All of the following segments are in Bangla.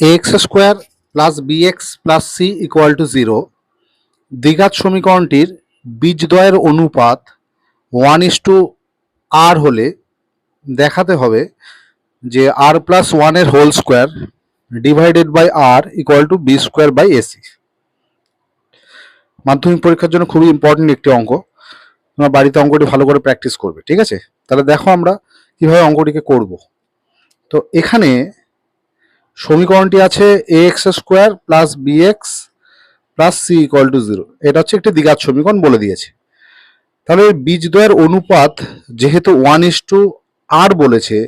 X square plus b x plus c equal to zero দ্বিঘাত সমীকরণটির বীজদ্বয়ের অনুপাত ওয়ান ইস টু আর হলে দেখাতে হবে যে আর প্লাস ওয়ানের whole square divided by r equal to b square by a c মাধ্যমিক পরীক্ষার জন্য খুবই ইম্পর্টেন্ট একটি অঙ্ক। তোমরা বাড়িতে অঙ্কটি ভালো করে প্র্যাকটিস করবে, ঠিক আছে? তাহলে দেখো আমরা কীভাবে অঙ্কটিকে করব। তো এখানে সমীকরণটি আছে a x square plus b x plus c equal to zero এটা হচ্ছে একটি দ্বিঘাত সমীকরণ বলে দিয়েছে। তাহলে বীজদ্বয়ের অনুপাত যেহেতু ওয়ান ইস টু আর বলেছে,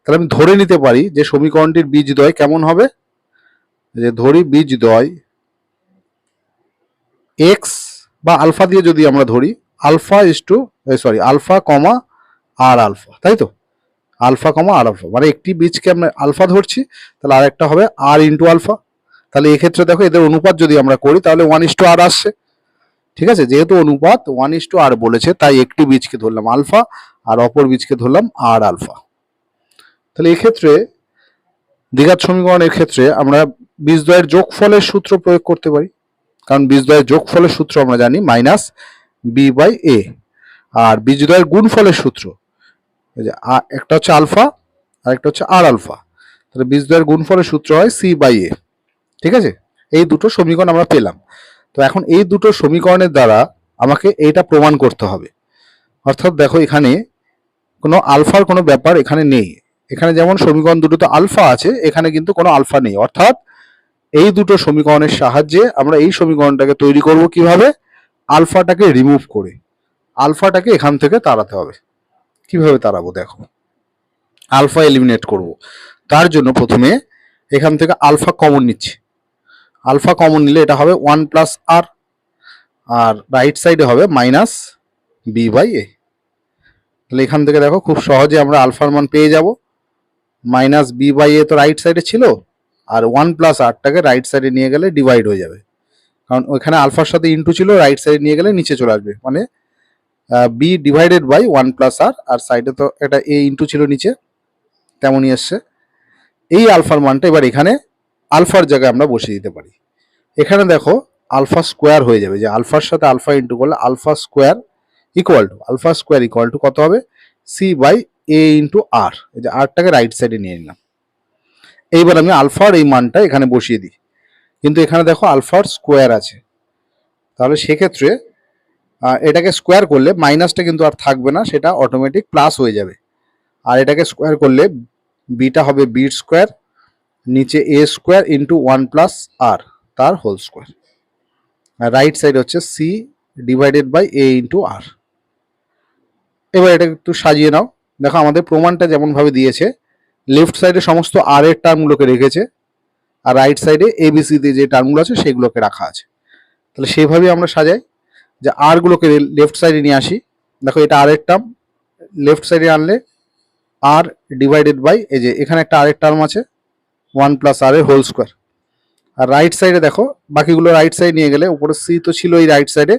তাহলে আমি ধরে নিতে পারি যে সমীকরণটির বীজদ্বয় কেমন হবে? যে ধরি বীজদ্বয় এক্স বা আলফা দিয়ে যদি আমরা ধরি, alpha is to sorry alpha, comma r alpha, তাই তো? Alpha comma r alpha. মানে একটি বীজকে আমরা আলফা ধরছি, তাহলে আরেকটা হবে আর ইন্টু আলফা। তাহলে এক্ষেত্রে দেখো এদের অনুপাত যদি আমরা করি, তাহলে ওয়ান ইস টু আর আসছে। ঠিক আছে? যেহেতু অনুপাত ওয়ান ইস টু আর বলেছে, তাই একটি বীজকে ধরলাম আলফা, আর অপর বীজকে ধরলাম আর আলফা। তাহলে এক্ষেত্রে দ্বিঘাত সমীকরণের ক্ষেত্রে আমরা বীজদ্বয়ের যোগফলের সূত্র প্রয়োগ করতে পারি। কারণ বীজদ্বয়ের যোগফলের সূত্র আমরা জানি মাইনাস বি বাই এ আর বীজদ্বয়ের গুণফলের সূত্র এই যে একটা হচ্ছে আলফা আর একটা হচ্ছে আর আলফা। তাহলে বীজদ্বয়ের গুণফলের সূত্র হয় সি বাই এ। ঠিক আছে? এই দুটো সমীকরণ আমরা পেলাম। তো এখন এই দুটো সমীকরণের দ্বারা আমাকে এইটা প্রমাণ করতে হবে। অর্থাৎ দেখো এখানে কোনো আলফার কোনো ব্যাপার এখানে নেই। এখানে যেমন সমীকরণ দুটোতে আলফা আছে, এখানে কিন্তু কোনো আলফা নেই। অর্থাৎ এই দুটো সমীকরণের সাহায্যে আমরা এই সমীকরণটাকে তৈরি করব কীভাবে? আলফাটাকে রিমুভ করে। আলফাটাকে এখান থেকে তাড়াতে হবে। কীভাবে তাড়াবো দেখো। আলফা এলিমিনেট করব। তার জন্য প্রথমে এখান থেকে আলফা কমন নিচ্ছি। আলফা কমন নিলে এটা হবে ওয়ান প্লাস আর আর রাইট সাইডে হবে মাইনাস বি বাই এ তাহলে এখান থেকে দেখো খুব সহজে আমরা আলফার মান পেয়ে যাব। মাইনাস বি বাই এ তো রাইট সাইডে ছিল, আর ওয়ান প্লাস আরটাকে রাইট সাইডে নিয়ে গেলে ডিভাইড হয়ে যাবে। কারণ ওইখানে আলফার সাথে ইন্টু ছিল রাইট সাইডে নিয়ে গেলে নিচে চলে আসবে। মানে b divided by one plus r আর সাইডে তো এটা এ ইন্টু ছিল নিচে, তেমনই এসছে এই আলফার মানটা এবার এখানে আলফার জায়গায় আমরা বসিয়ে দিতে পারি। এখানে দেখো, আলফা স্কোয়ার হয়ে যাবে। যে আলফার সাথে আলফা ইন্টু করলে alpha square equal to alpha square equal to কত হবে? C by a into r এই যে আরটাকে রাইট সাইডে নিয়ে নিলাম। এইবার আমি আলফার এই মানটা এখানে বসিয়ে দিই। কিন্তু এখানে দেখো আলফার স্কোয়ার আছে। তাহলে সেক্ষেত্রে এটাকে স্কোয়ার করলে মাইনাসটা কিন্তু আর থাকবে না, সেটা অটোমেটিক প্লাস হয়ে যাবে। আর এটাকে স্কোয়ার করলে বিটা হবে বির স্কোয়ার নিচে a square into one plus r তার হোল স্কোয়ার রাইট সাইড হচ্ছে c divided by a into r এবার এটা একটু সাজিয়ে নাও। দেখো আমাদের প্রমাণটা যেমনভাবে দিয়েছে লেফট সাইডে সমস্ত আর এর টার্মগুলোকে রেখেছে, আর রাইট সাইডে এবিসিতে যে টার্মগুলো আছে সেগুলোকে রাখা আছে। তাহলে সেভাবেই আমরা সাজাই। যে আরগুলোকে লেফট সাইডে নিয়ে আসি। দেখো, এটা আর এর টার্ম লেফট সাইডে আনলে আর ডিভাইডেড বাই এই যে এখানে একটা আরেক টার্ম আছে ওয়ান প্লাস আর এর হোল স্কোয়ার আর রাইট সাইডে দেখো, বাকিগুলো রাইট সাইড নিয়ে গেলে উপরে সি তো ছিল এই রাইট সাইডে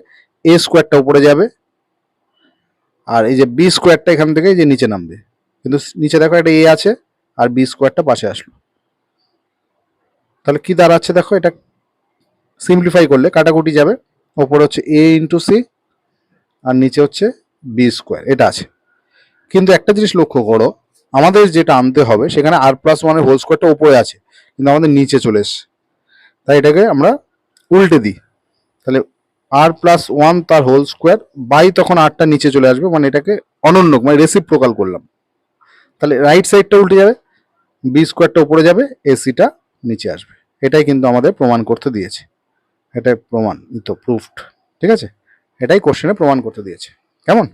এ স্কোয়ারটা উপরে যাবে। আর এই যে বি স্কোয়ারটা এখান থেকে যে নিচে নামবে। কিন্তু নিচে দেখো একটা এ আছে, আর বি স্কোয়ারটা পাশে আসলো। তাহলে কি দাঁড়াচ্ছে দেখো, এটা সিম্পলিফাই করলে, কাটাকুটি যাবে। ওপরে হচ্ছে এ ইন্টু সি আর নিচে হচ্ছে বি স্কোয়ার এটা আছে। কিন্তু একটা জিনিস লক্ষ্য করো, আমাদের যেটা আনতে হবে, সেখানে আর প্লাস ওয়ানের হোল স্কোয়ারটা উপরে আছে, কিন্তু আমাদের নিচে চলে এসছে। তাই এটাকে আমরা উল্টে দিই। তাহলে আর প্লাস ওয়ান তার হোল স্কোয়ার বাই তখন আরটা নিচে চলে আসবে মানে এটাকে অনন্য মানে রেসিপ্রোকাল করলাম। তাহলে রাইট সাইডটা উল্টে যাবে বি স্কোয়ারটা উপরে যাবে এসিটা নিচে আসবে। এটাই কিন্তু আমাদের প্রমাণ করতে দিয়েছে। এটাই প্রমাণ তো প্রুফড ঠিক আছে? এটাই কোশ্চেনে প্রমাণ করতে দিয়েছে। কেমন?